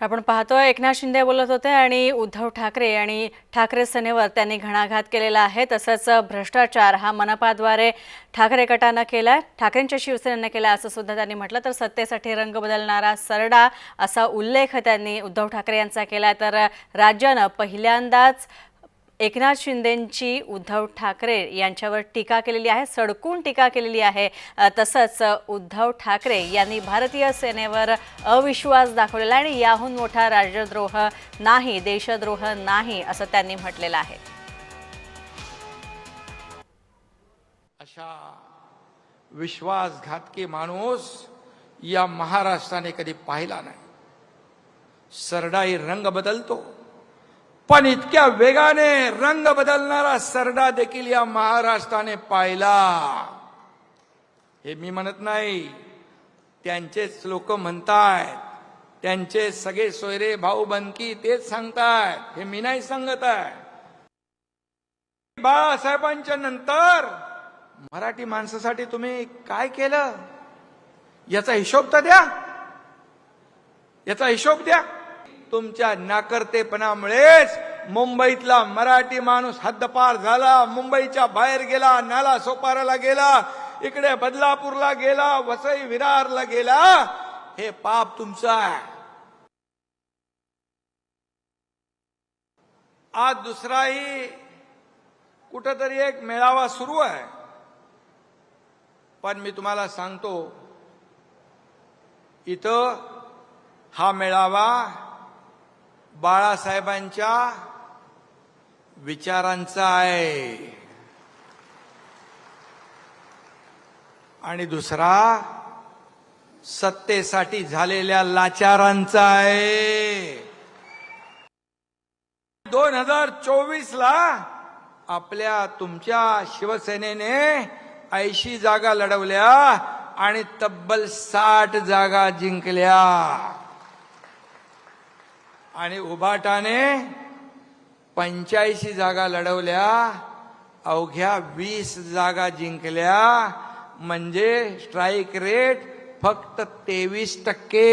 तर आपण पाहतोय एकनाथ शिंदे बोलत होते आणि उद्धव ठाकरे आणि ठाकरे सेनेवर त्यांनी घणाघात केलेला आहे. तसंच भ्रष्टाचार हा मनपाद्वारे ठाकरे गटानं केला ठाकरेंच्या शिवसेनेनं केला असं सुद्धा त्यांनी म्हटलं. तर सत्तेसाठी रंग बदलणारा सरडा असा उल्लेख त्यांनी उद्धव ठाकरे यांचा केला तर राज्यानं पहिल्यांदाच एकनाथ शिंदेंची उद्धव ठाकरे यांच्यावर टीका केलेली आहे सडकून टीका केलेली आहे. तसंच उद्धव ठाकरे यांनी भारतीय सेनेवर अविश्वास दाखवलेला आहे आणि याहून मोठा राजद्रोह नाही देशद्रोह नाही असं त्यांनी म्हटलेलं आहे. अशा विश्वासघातकी माणूस या महाराष्ट्राने कधी पाहिला नाही. सरडाई रंग बदलतो. पण इतक्या वेगाने रंग बदलणारा सरडा देखील या महाराष्ट्राने पाहिला. हे मी म्हणत नाही. त्यांचेच लोक म्हणतायत. त्यांचे सगळे सोयरे भाऊ बनकी तेच सांगतायत. हे मी नाही सांगत आहे बाळासाहेबांच्या नंतर मराठी माणसासाठी तुम्ही काय केलं? याचा हिशोब तर द्या. याचा हिशोब द्या. तुमच्या नाकर्तेपणामुळेच मुंबईतला मराठी माणूस हद्दपार झाला मुंबईच्या बाहेर गेला नाला सोपाराला गेला इकडे बदलापूरला गेला वसई विरारला गेला हे पाप तुमचं आहे. आज दुसराही कुठंतरी एक मेळावा सुरू आहे. पण मी तुम्हाला सांगतो इथं हा मेळावा बाळासाहेबांच्या विचारांचा आहे. आणि दुसरा सत्तेसाठी झालेल्या लाचारांचा आहे. दोन हजार चोवीस ला आपल्या तुमच्या शिवसेनेने ऐंशी जागा लढवल्या आणि तब्बल साठ जागा जिंकल्या. आणि उभाटाने पंच्याऐंशी जागा लढवल्या अवघ्या वीस जागा जिंकल्या. म्हणजे स्ट्राईक रेट फक्त तेवीस टक्के.